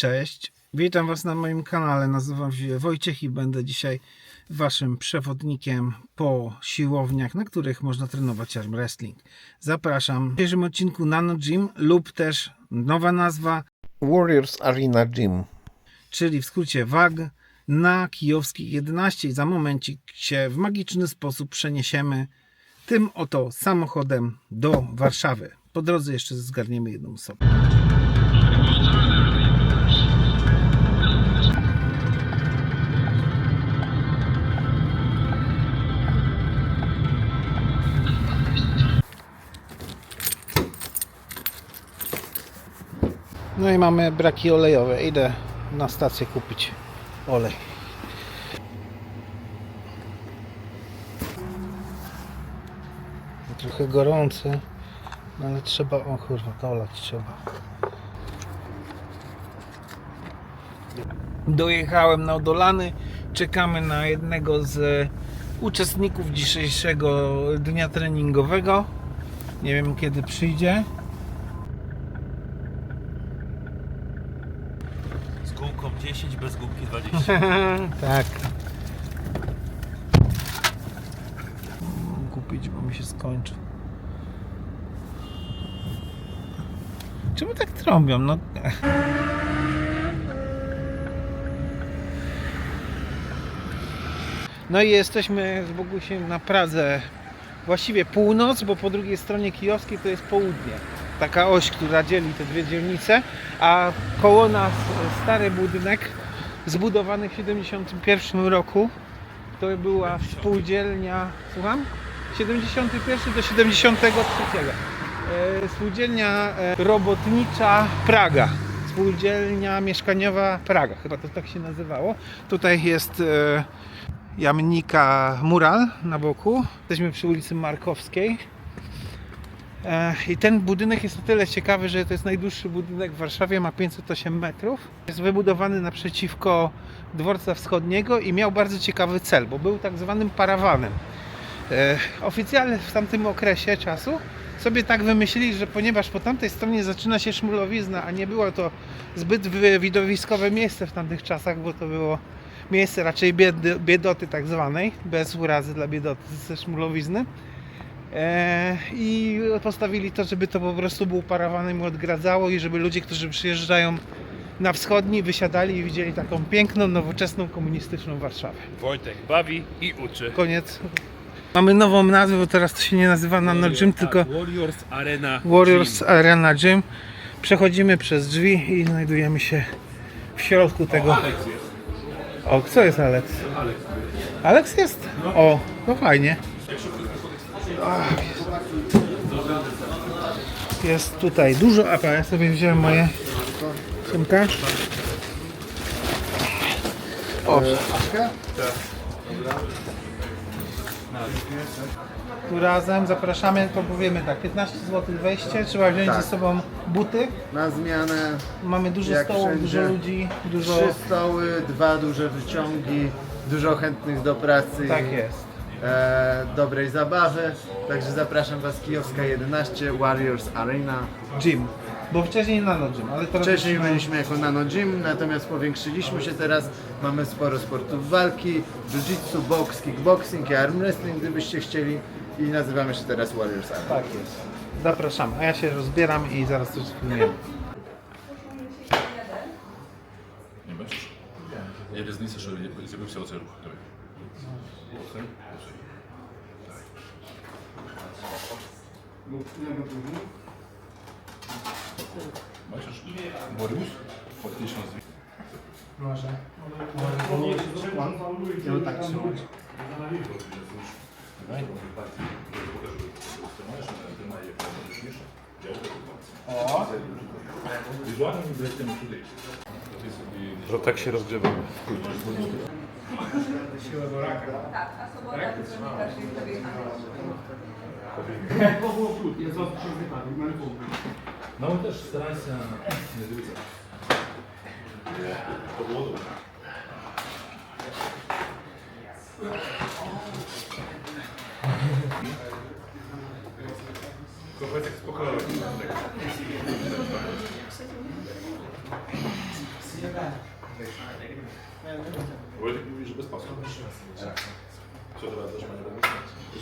Cześć, witam Was na moim kanale. Nazywam się Wojciech i będę dzisiaj Waszym przewodnikiem po siłowniach, na których można trenować arm wrestling. Zapraszam w dzisiejszym odcinku Nano Gym lub też nowa nazwa, Warriors Arena Gym. czyli w skrócie WAG na Kijowskiej 11 i za momencik się w magiczny sposób przeniesiemy tym oto samochodem do Warszawy. Po drodze jeszcze zgarniemy jedną osobę. No i mamy braki olejowe. Idę na stację kupić olej. Trochę gorący, no ale trzeba, o kurwa, dolać trzeba. Dojechałem na Odolany, czekamy na jednego z uczestników dzisiejszego dnia treningowego. Nie wiem kiedy przyjdzie. Z gumką 10, bez gumki 20. tak. Kupić, bo mi się skończy. Czemu tak trąbią? No. No i jesteśmy z Bogusiem na Pradze. Właściwie północ, bo po drugiej stronie kijowskiej to jest południe. Taka oś, która dzieli te dwie dzielnice, a koło nas stary budynek zbudowany w 71 roku. To była spółdzielnia, słucham? 71 do 73. E, Spółdzielnia e, robotnicza Praga. Spółdzielnia mieszkaniowa Praga, chyba to tak się nazywało. Tutaj jest e, jamnika mural na boku. Jesteśmy przy ulicy Markowskiej. E, I ten budynek jest o tyle ciekawy, że to jest najdłuższy budynek w Warszawie, ma 508 metrów. Jest wybudowany naprzeciwko dworca wschodniego i miał bardzo ciekawy cel, bo był tak zwanym parawanem. E, Oficjalnie w tamtym okresie czasu sobie tak wymyślili, że ponieważ po tamtej stronie zaczyna się szmulowizna, a nie było to zbyt widowiskowe miejsce w tamtych czasach, bo to było miejsce raczej biedoty tak zwanej, bez urazy dla biedoty ze szmulowizny. E, I postawili to, żeby to po prostu był parawanem i odgradzało i żeby ludzie, którzy przyjeżdżają na wschodni wysiadali i widzieli taką piękną, nowoczesną, komunistyczną Warszawę. Wojtek bawi i uczy. Koniec. Mamy nową nazwę, bo teraz to się nie nazywa Nano Gym, tylko Warriors Arena Warriors Gym. Arena Gym. Przechodzimy przez drzwi i znajdujemy się w środku tego. Alex jest. O, co jest Alex? Alex jest? O, to fajnie. Jest. Tutaj dużo apa. Ja sobie wziąłem moje Siemka. O. Tu razem zapraszamy, to powiemy tak, 15 zł wejście, trzeba wziąć Tak. ze sobą buty. Na zmianę Mamy dużo Jak stołów, wszędzie. dużo ludzi, dużo... trzy stoły, dwa duże wyciągi, dużo chętnych do pracy Tak jest e, dobrej zabawy. Także zapraszam Was, Kijowska 11, Warriors Arena. Gym. Bo wcześniej nano gym, ale teraz... Wcześniej już- byliśmy jako Nano Gym, natomiast powiększyliśmy się teraz. Mamy sporo sportów walki, jiu-jitsu, boks, kickboxing i arm wrestling, gdybyście chcieli. I nazywamy się teraz Warriors Arena. Tak jest. Zapraszam. A ja się rozbieram i zaraz coś spróbujemy. Nie masz? Nie, bez nic, że nie będziemy chciał coś robić. Głosem. Masz Borys? Faktycznie z... Może. Może. Może. tak trzymać. O! Wizualnie mi tutaj Że tak się rozgrzewamy. Siła do raka. Tak, a sobota to wynika się kobietami. To było krótkie, co się wypadło, na rynku. No też staraj się nie rzucać. Pod wodą. Kochajcie spokojnie. Thank. Wojtek mówi, że bez pasu. Co teraz też Bogu?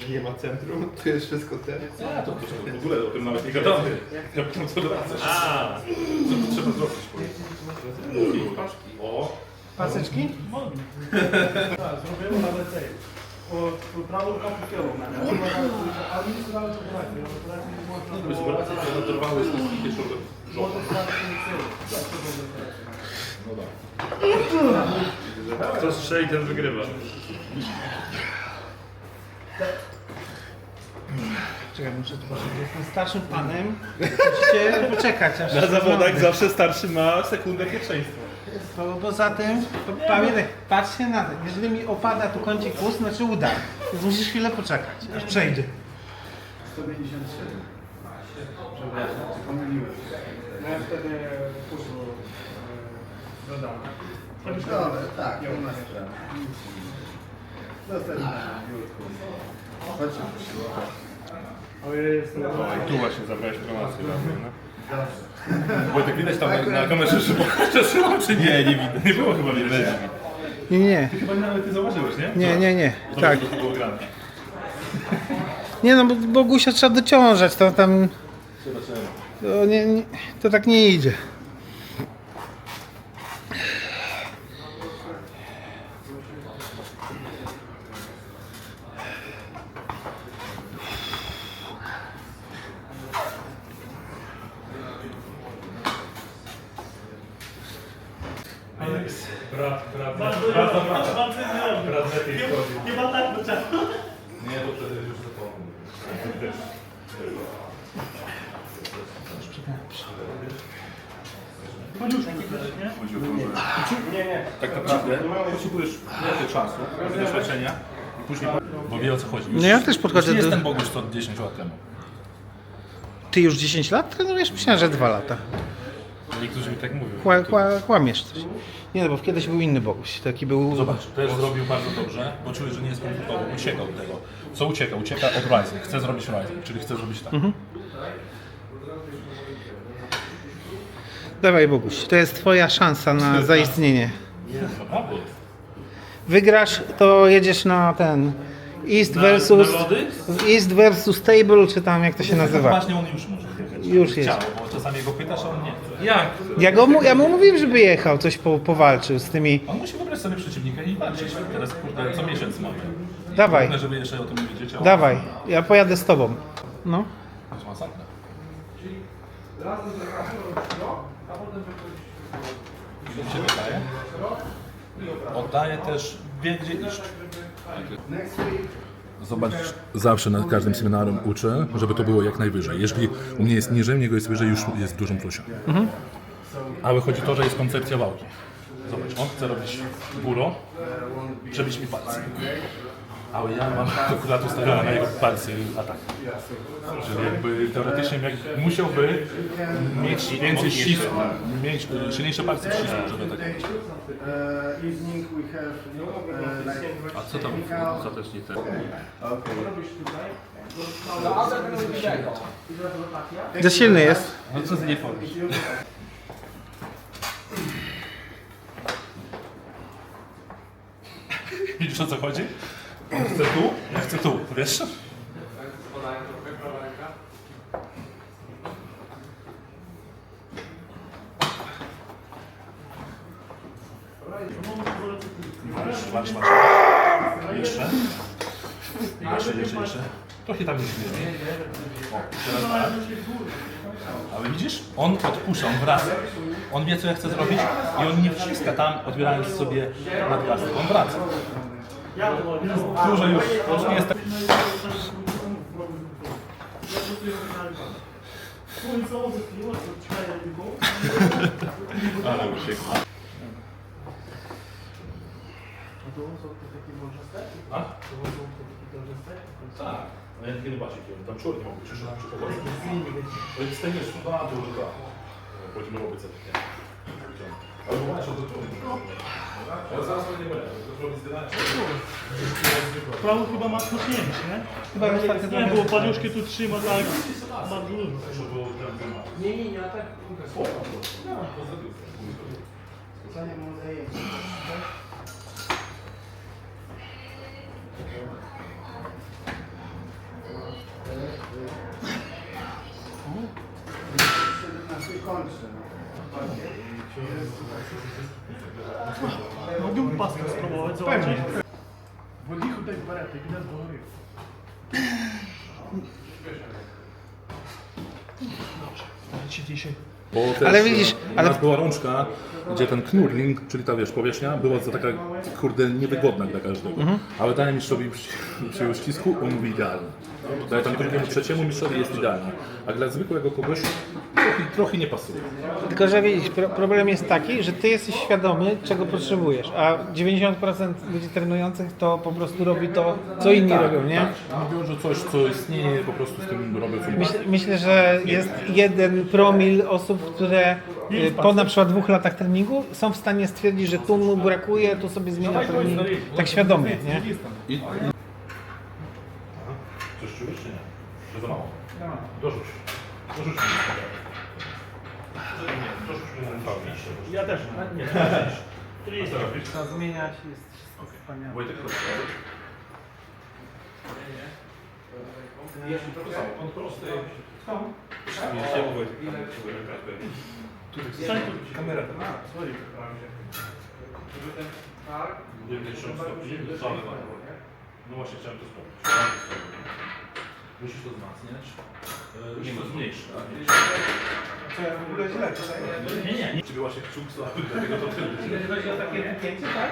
Że nie ma centrum, tu jest wszystko ten. A, to, to, to w ogóle o tym nawet nie gadamy. Ja pytam, co coś A, Co trzeba zrobić? O, Paseczki? Zrobimy nawet tej. Po prawą kapitałą. Ale nie zdałem to poradzić. to jest która trwała jest wszystkie żołdy. No tak. Kto strzeli, ten wygrywa. Czekaj, muszę tu. Jestem starszym panem. Musicie poczekać aż... Na zawodach zawsze starszy ma sekundę pierwszeństwa. To poza tym, to pamiętaj, patrzcie na to. Jeżeli mi opada tu kącik ust, znaczy uda. Więc musisz chwilę poczekać, aż przejdzie. 157. No ja wtedy później dodam. Dobra, tak, nie ma sprawy. Dostępny biurku. Chodźmy po siłowni. O ja jestem Tu właśnie zabrałeś promocję. No. Wojtek widać tam na, na kamerze, że przeszyło, czy nie? Nie widać. Nie było chyba widać. Nie, nie, Chyba nawet ty zauważyłeś, nie? nie, nie, nie. To Tak. To było grane. Nie no, bo Bogusia trzeba dociążać, to tam... To, nie, nie, to tak nie idzie. Brat, brat, brat, brat, brat, brat, brat lepiej wchodzi. Nie ma tak do czasu. Nie, to wtedy już za to. Paniuszki też, nie? Że tak naprawdę potrzebujesz trochę czasu, doświadczenia i później... Bo wie o co chodzi. Już, No ja też podchodzę już nie do- jest ten Bogusz co 10 lat temu. Ty już 10 lat trenujesz? Myślałem, że 2 lata. Niektórzy mi tak mówią. Kła, kła, kłamiesz coś. Nie no, bo kiedyś był inny Boguś. Taki był... Zobacz, też zrobił bardzo dobrze, bo czuje, że nie jest komfortowo, uciekał od tego. Co ucieka? Ucieka od Rising, chce zrobić Rising, czyli chce zrobić tak. Dawaj Boguś, to jest twoja szansa na zaistnienie. Naprawdę. Wygrasz, to jedziesz na ten... East versus... na lody? East versus Table, czy tam jak to się nazywa. Właśnie on już może jechać. Już jest. Chciał, bo czasami go pytasz, a on nie chce. Jak? Ja, go, mu- ja mu mówiłem, żeby jechał, coś po, powalczył z tymi... On musi wybrać sobie przeciwnika i walczyć. Teraz kurde, co miesiąc mamy. Dawaj, Ważne, żeby jeszcze o tym nie wiedzieć. a on- dawaj, ja pojadę z tobą. No. To jest masakra. Mi się wydaje. Oddaje też, gdzie iść. Zobacz, zawsze na każdym seminarium uczę, żeby to było jak najwyżej. Jeżeli u mnie jest niżej, u niego jest wyżej, już jest w dużym plusie. A wychodzi to, że jest koncepcja walki. Zobacz, on chce robić buro, przebić mi palce. Ale ja mam akurat ustawione na jego palce atak. Czyli jakby teoretycznie jak musiałby mieć więcej ścisku, mieć y, silniejsze palce w ścisku, żeby atakować. A co tam ostatecznie ten? Za silny jest. No co z nie powiesz? Widzisz o co chodzi? On chce tu, ja chcę tu, wiesz? Masz, masz, masz. Jeszcze. Jeszcze, jeszcze, jeszcze. Trochę tam jest mniej. O, teraz tak. Ale widzisz? On odpuszcza, on wraca. On wie, co ja chcę zrobić i on nie wciska tam, odbierając sobie nadgarstek. On wraca. Dużo już, już nie jest tak. Ale uciekł. A? Tak. No ja kiedy bacie, tam człowiek nie mógł być, że tam przychodzą. To jest ten jest chyba to, że tak. Chodzimy wobec nie? Ale bo masz to Ja zaraz to nie będę, to Право хіба мат потєміше, не? Не, бо падюшки тут ще так мадлуж. Ні, ні, ні, а так. Саня, мозаїв. znaczy kończy. Mógłbym paskę spróbować, zobaczyć. W odlichu tej barety, widać do góry. Dobrze, dajcie dzisiaj. Bo też, ale widzisz, e, ale... była rączka, gdzie ten knurling, czyli ta wiesz, powierzchnia, była za taka, kurde, niewygodna dla każdego. Mhm. Ale dałem mistrzowi przy, przy uścisku, on mówi idealnie. Daje tam drugiemu, trzeciemu mistrzowi jest idealnie. A dla zwykłego kogoś trochę, trochę nie pasuje. Tylko, że widzisz, pro, problem jest taki, że ty jesteś świadomy, czego potrzebujesz, a 90% ludzi trenujących to po prostu robi to, co inni robią, nie? Tak. Mówią, że coś, co istnieje, po prostu z tym robią co Myślę, myślę, że jest jeden promil osób, które y, po na przykład dwóch latach treningu są w stanie stwierdzić, że tu mu brakuje, tu sobie zmienia trening tak świadomie, nie? I... Coś czujesz czy nie? Że za mało? Dorzuć. Dorzuć mi. Nie, dorzuć mi na. Ja też. Nie, to nie jest Co robisz? Trzeba zmieniać, jest wszystko wspaniałe. Wojtek, chodź. Jeśli to samo, on prosty. Kamera. Sorry. 90 stopni. No właśnie chciałem to sprawdzić. Musisz to wzmacniać. E, Nie, to zmniejszy. To ja w ogóle źle tutaj. Nie, nie, nie. Ciebie właśnie kciuk słaby, dlatego to tyle. Chodzi o takie wypięcie, tak?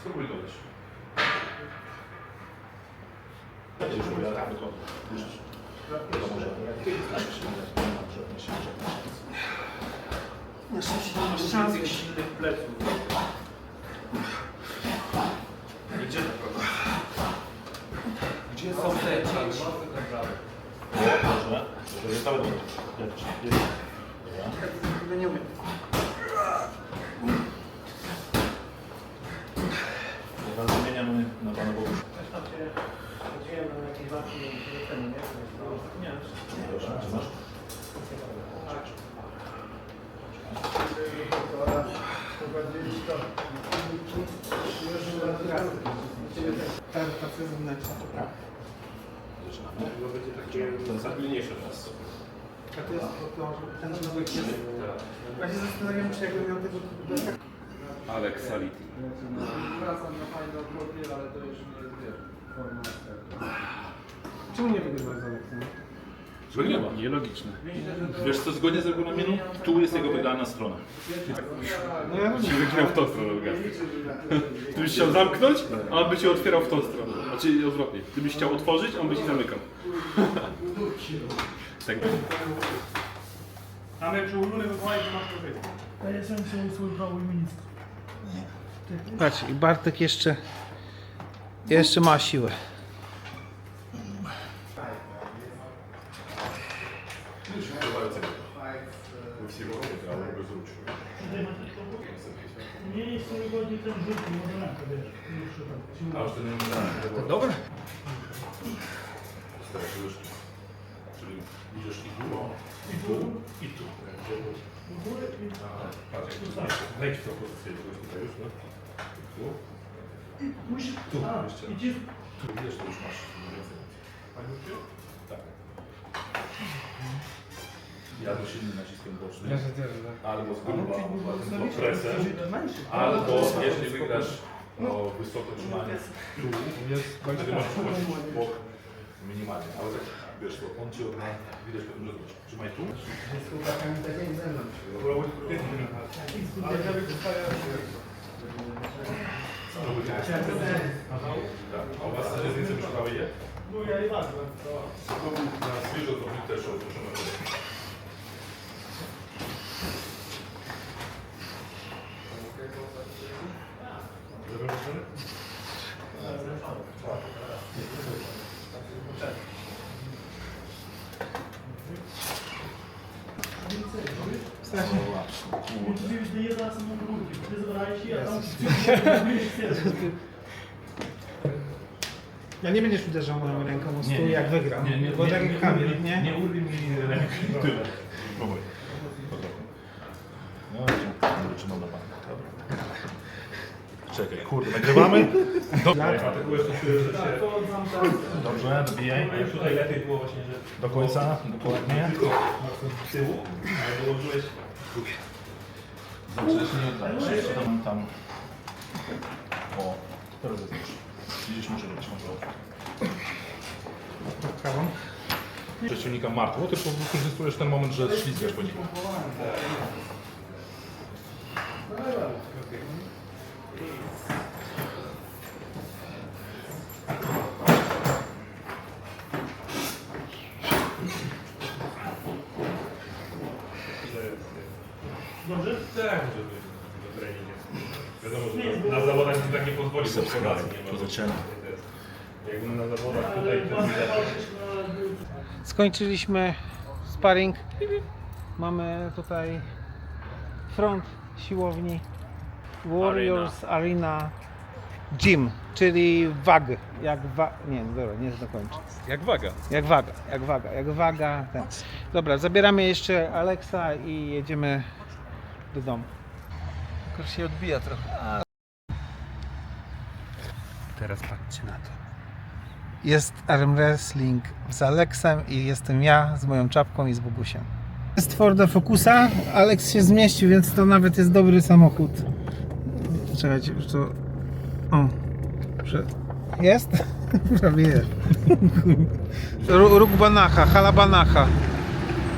Spróbuj tak, to już. To może. Szans silnych pleców. Gdzie to kogo? Gdzie są te Dobrze. Dobrze, całe dobre. Tego nie umiem. Teraz zmieniamy na Pana Bogu. Chodziłem na jakieś walki, nie? Proszę, czy masz? Tak, pracuję wewnętrzna. To jest agilniejszy raz. A to jest to, że ten człowiek jest... Ja się zastanawiam, czy jakbym miał tego... Alex Saliti. Czemu nie wygrywasz z Aleksem? Wygrywa. Nielogiczne. Wiesz co, zgodnie z regulaminem, tu jest jego wygrana strona. No ja Ci wyginał w tą stronę gazetę. Ty byś chciał zamknąć, a on by ci otwierał w tą stronę. Znaczy odwrotnie. Ty byś chciał otworzyć, a on by ci zamykał. tak. Mamy przy ulubionych wywołaniach, że masz człowieka. To jest swój, swój prawo ministr. Patrz, i Bartek jeszcze... Jeszcze ma siłę. Ten rzut, może rękę, wiesz. Już tam. A już ten nie Dobra. Teraz już. Czyli idziesz i tu, o, i tu, i tu. Do góry i Patrz, jak tu wejdź w tą pozycję, to jest tutaj już, no. Tu, musisz... Tu, A, jeszcze. idziesz... tu, wiesz, to już masz więcej. Tak. Ja do silnym naciskiem bocznym. Albo z góry, albo presem. Albo jeśli wygrasz o wysokie trzymanie tu, wtedy możesz wchodzić w bok minimalnie. Ale tak, wiesz, to on ci odna, widać potem, że zobacz. Trzymaj tu. Spróbuj teraz. Tak, a u was różnice wyszkowały je? No ja i bardzo. Spróbuj na świeżo zrobić też odpuszczone wody. Lewy ruszony? Ty jest raz na górki, ty zabrałeś i ja nie będziesz uderzał moją ręką o stół, Nie, nie. jak wygram. Nie, nie, Bo nie, tak nie, nie, nie? nie urwij mi ręki. Tyle. Kurde, nagrywamy? Dobrze, Dobrze, dobijaj. Tutaj lepiej było właśnie, że Do końca, dokładnie. z tyłu, ale dołożyłeś Dobrze, tam, tam. O, teraz jest już. Widzisz, muszę być kontrolę. Przeciwnika martwo, tylko wykorzystujesz ten moment, że ślizgasz po nim. Dobrze? Tak, może być do treningu. Wiadomo, że na, na zawodach ci tak nie pozwoli, bo Biceps podacji kraj, nie to ma. zaczyna. Jakby na zawodach tutaj to Skończyliśmy sparring. Mamy tutaj front siłowni Warriors Arena Gym, czyli WAG. Jak wa... Nie, dobra, nie dokończę. Jak waga. Jak waga, jak waga, jak waga. Ten. Dobra, zabieramy jeszcze Alexa i jedziemy do domu. Tylko się odbija trochę. Teraz patrzcie na to. Jest arm wrestling z Alexem i jestem ja z moją czapką i z Bogusiem. Jest Forda Focusa, Alex się zmieścił, więc to nawet jest dobry samochód. Czekajcie, już to... O, prze... jest? Prawie jest. Róg Banacha, Hala Banacha.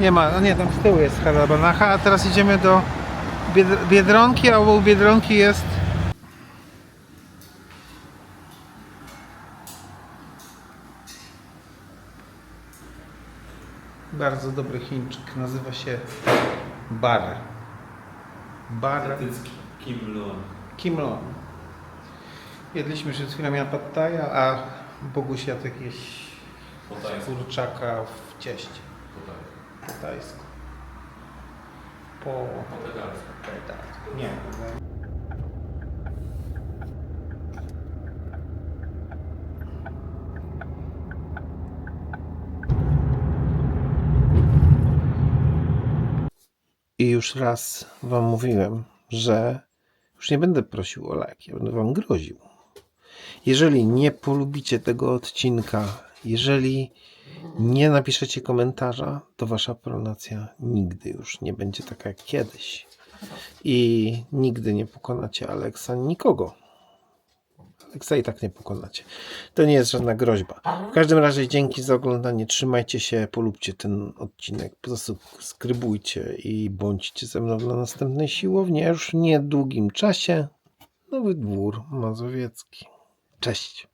Nie ma, no nie, tam z tyłu jest Hala Banacha, a teraz idziemy do Bied- Biedronki, a u Biedronki jest... Bardzo dobry Chińczyk, nazywa się Bar. Bar Kim Leon. Kim Long. Jedliśmy przed chwilą ja pad thaja, a Boguś jadł jakieś kurczaka w cieście. Po tajsku. Po... Po Nie. I już raz Wam mówiłem, że już nie będę prosił o like, ja będę Wam groził. Jeżeli nie polubicie tego odcinka, jeżeli nie napiszecie komentarza, to Wasza pronacja nigdy już nie będzie taka jak kiedyś. I nigdy nie pokonacie Aleksa nikogo. Aleksa i tak nie pokonacie. To nie jest żadna groźba. W każdym razie dzięki za oglądanie. Trzymajcie się, polubcie ten odcinek, zasubskrybujcie i bądźcie ze mną na następnej siłowni. a Już w niedługim czasie Nowy Dwór Mazowiecki. Cześć.